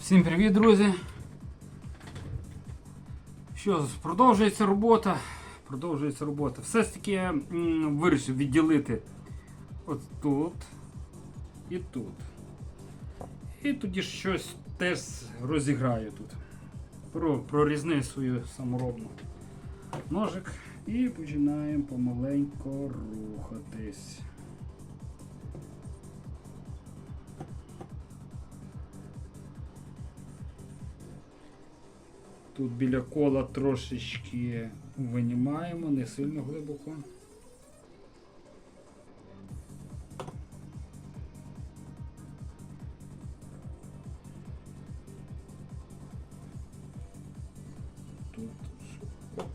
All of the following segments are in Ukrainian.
Всім привіт, друзі! Що, продовжується робота. Продовжується робота. Все ж таки я вирішив відділити от тут і тут. І тоді щось теж розіграю тут. Про, прорізни свою саморобну ножик і починаємо помаленько рухатись. Тут біля кола трошечки винімаємо, не сильно глибоко.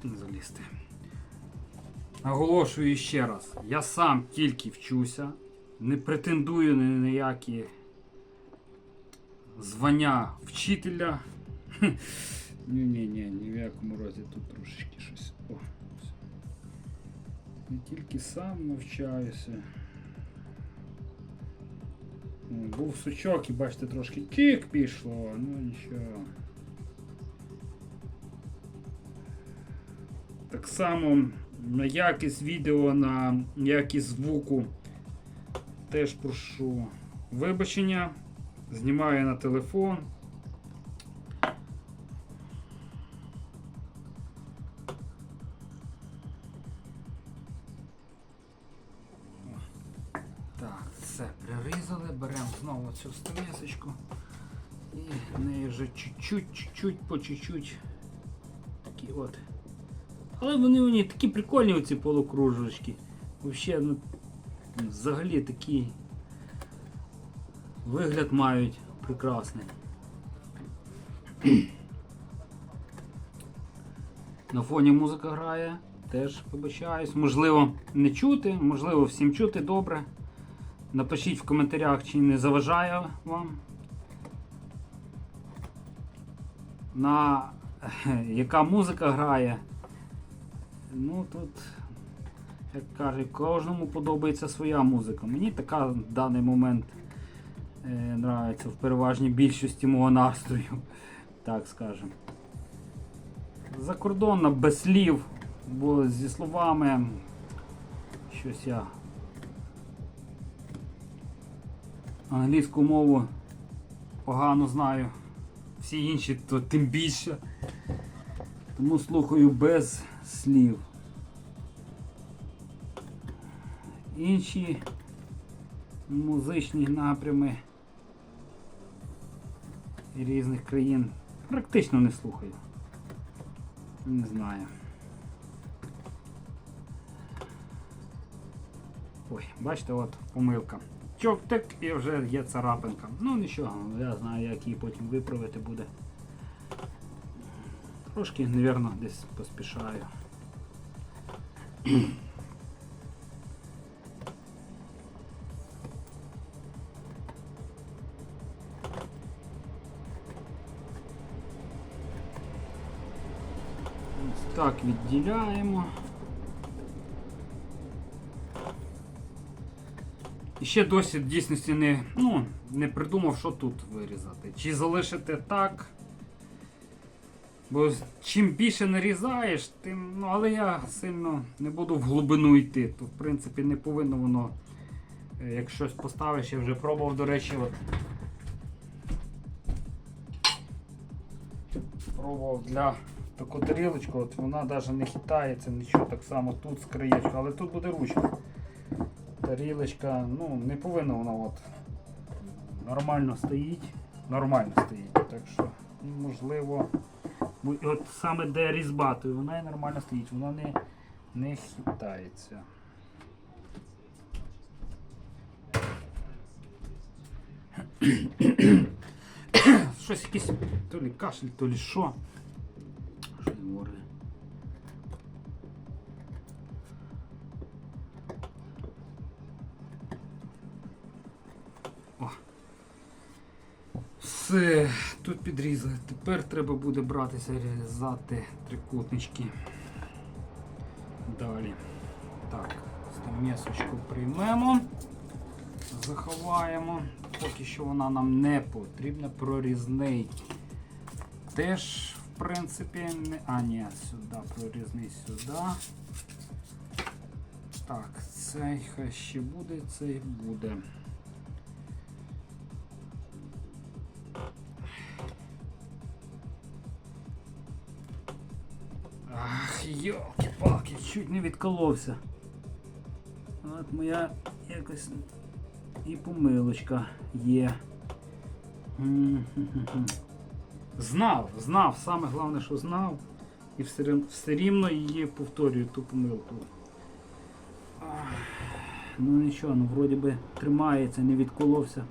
Тут залізти. Наголошую ще раз, я сам тільки вчуся, не претендую на ніякі звання вчителя. Ні, ні, в якому разі тут трошечки щось. О. Я тільки сам навчаюся. Був сучок і бачите, трошки тік пішло, ну нічого. Так само на якість відео, на якість звуку теж прошу вибачення. Знімаю на телефон. Все, прирізали, беремо знову цю стамесочку і нею вже чуть-чуть, по чуть-чуть. Такі от. Але вони мені такі прикольні оці полукружечки. Взагалі, ну, взагалі такий вигляд мають прекрасний. На фоні музика грає, теж вибачаюсь. Можливо, не чути, можливо, всім чути добре. Напишіть в коментарях, чи не заважає вам. На яка музика грає. Ну тут, як кажуть, кожному подобається своя музика. Мені така в даний момент е, нравиться в переважній більшості мого настрою, так скажемо. Закордонна без слів, бо зі словами щось я англійську мову погано знаю. Всі інші то тим більше. Тому слухаю без слів. Інші музичні напрями різних країн практично не слухаю. Не знаю. Ой, бачите, от помилка. Чоптик і вже є царапинка. Ну нічого, я знаю, як її потім виправити буде. Трошки, мабуть, десь поспішаю. Ось Так, відділяємо. Ще досі дійсності не, ну, не придумав, що тут вирізати. Чи залишити так. Бо чим більше нарізаєш, тим. Ну, але я сильно не буду в глибину йти. То в принципі не повинно воно. е, Як щось поставиш, я вже пробував, до речі, от. Пробував для таку тарілочку, от вона навіть не хитається, нічого так само тут з але тут буде ручка. Тарілочка, ну, не повинна вона от нормально стоїть. Нормально стоїть. Так що, ну, можливо. От саме де різьба, то вона і нормально стоїть, вона не, не хитається. Щось якийсь то лі кашель, то лі що. Що не говорить. Все, тут підрізали. Тепер треба буде братися різати трикутнички. Далі. Так, м'ясочку приймемо, заховаємо. поки що вона нам не потрібна. Прорізний. Теж, в принципі, не. А, ні, сюди, прорізний сюди. Так, цей хай ще буде, цей буде. Йолки-палки, чуть не відколовся. От моя якось і помилочка є. Знав, знав, саме головне, що знав. І все, все рівно її повторюю ту помилку. Ну нічого, ну вроді би тримається, не відколовся.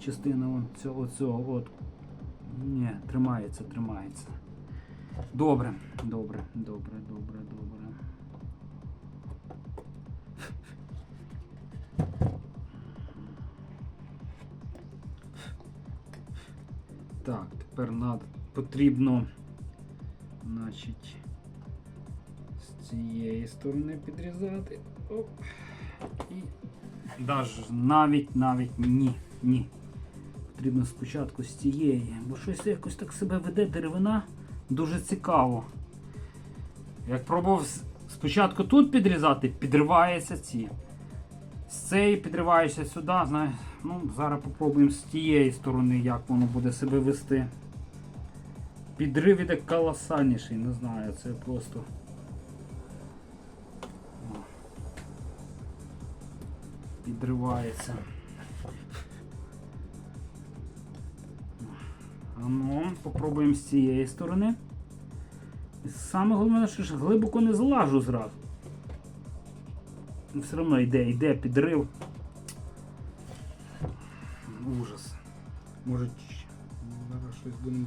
Частина цього, оцього, от. Ні, тримається, тримається. Добре, добре, добре, добре, добре. Так, тепер над... потрібно, значить, з цієї сторони підрізати. Оп. І Даже навіть, навіть ні, ні. Потрібно спочатку з цієї. Бо щось якось так себе веде деревина дуже цікаво. Як пробував спочатку тут підрізати, підривається ці. З цієї підриваєшся сюди, знаєш. Ну, зараз попробуємо з тієї сторони, як воно буде себе вести. Підрив іде колосальніший, не знаю, це просто. Підривається. Ну, попробуємо з цієї сторони. І Саме головне, що ж глибоко не залажу зразу. Все одно йде, йде підрив. Ужас. Може зараз щось будемо.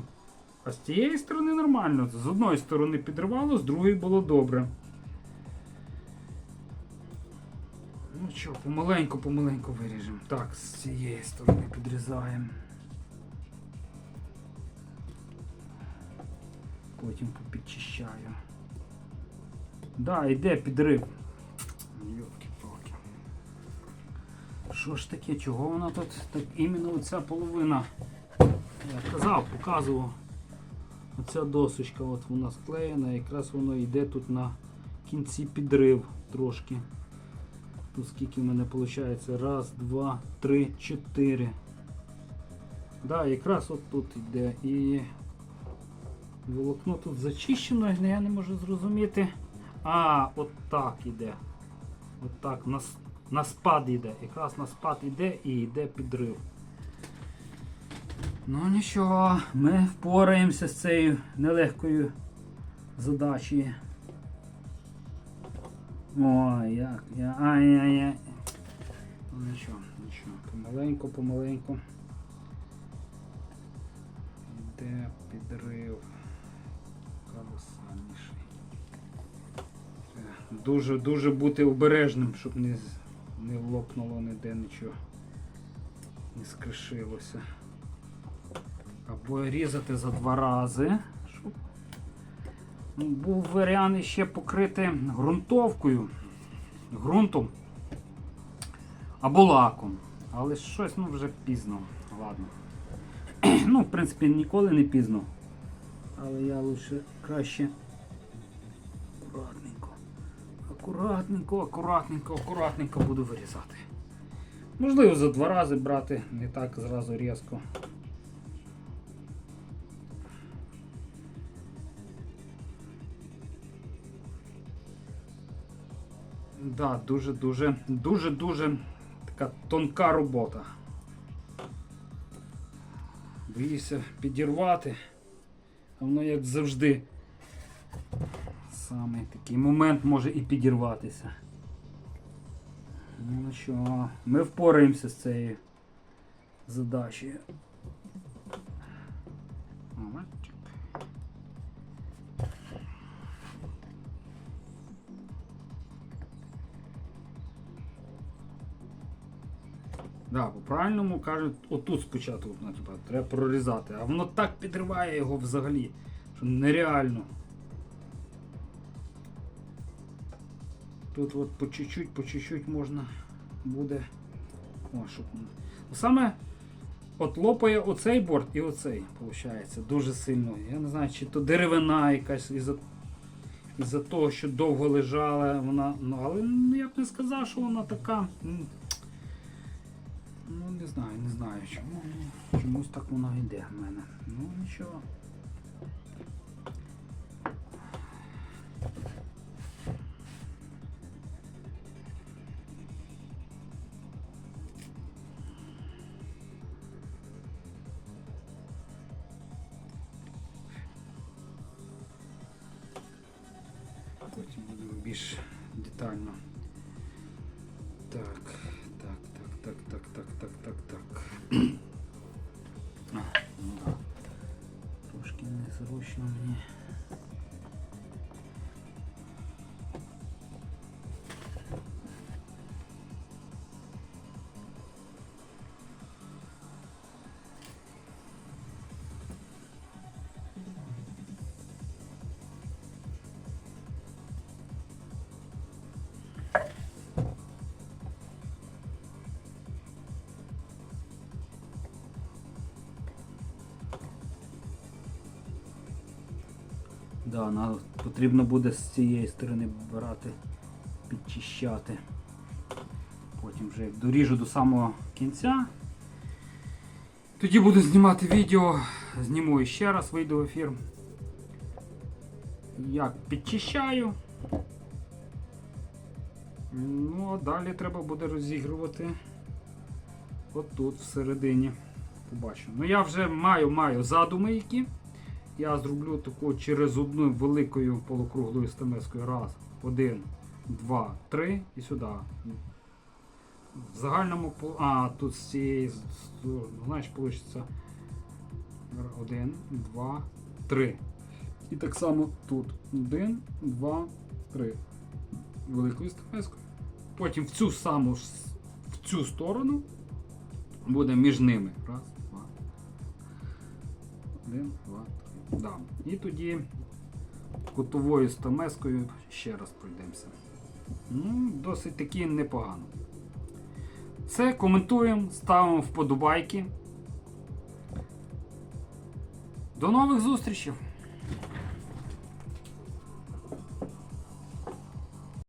А з цієї сторони нормально. З одної сторони підривало, з другої було добре. Ну що, помаленьку, помаленьку виріжемо. Так, з цієї сторони підрізаємо. Потім попідчищаю. Да, йде підрив. Йолки-палки. Що ж таке, чого вона тут так іменно оця половина? Я казав, показував. Оця досочка, от вона склеєна, якраз воно йде тут на кінці підрив трошки. Тут скільки в мене виходить? Раз, два, три, чотири. Да, якраз от тут йде. І волокно тут зачищено, я не можу зрозуміти. А, от так іде. От так, на, на спад йде. Якраз на спад йде і йде підрив. Ну нічого, ми впораємося з цією нелегкою задачею. Ой, як я. Ай-яй-яй. Ну нічого, нічого. Помаленьку, помаленьку. Іде підрив. Треба Дуже, дуже бути обережним, щоб не, не лопнуло ніде нічого. Не скришилося. Або різати за два рази. Щоб Ну, Був варіант ще покрити ґрунтовкою, ґрунтом або лаком. Але щось ну, вже пізно. Ладно. Ну, в принципі, ніколи не пізно. Але я лише краще Акуратненько, акуратненько, акуратненько буду вирізати. Можливо, за два рази брати, не так зразу різко. Да, дуже, дуже, дуже, дуже така тонка робота. Боюся підірвати. А воно як завжди. Саме такий момент може і підірватися. Ну що, ми впораємося з цією задачею. Да, по-правильному кажуть, отут спочатку ну, типа, треба прорізати, а воно так підриває його взагалі, що нереально. Тут от по чуть-чуть, по чуть-чуть можна буде. О, щоб... Ну, Саме от лопає оцей борт і оцей, виходить, дуже сильно. Я не знаю, чи то деревина якась із-за із-за того, що довго лежала вона. Ну, але ну, я б не сказав, що вона така. Ну, не знаю, не знаю чому. Чомусь так вона йде в мене. Ну нічого. Так, так, так, так, так, так, так, так, так. Ну. Трошки незручно мені. Да, на, потрібно буде з цієї сторони брати, підчищати. Потім вже доріжу до самого кінця. Тоді буду знімати відео, зніму ще раз, вийду в ефір. Як підчищаю. Ну, а далі треба буде розігрувати отут всередині. Побачу. Ну я вже маю, маю задуми які. Я зроблю таку через одну великою полукруглою стамескою. Раз, один, два, три і сюди. В загальному А, тут з цієї знаєш, вийде один, два, три. І так само тут. Один, два, три. Великою стамескою. Потім в цю саму в цю сторону буде між ними. Раз, два. Один, два, три. Да. І тоді кутовою стамескою ще раз пройдемося. Ну, досить таки непогано. Все, коментуємо, ставимо вподобайки. До нових зустрічей!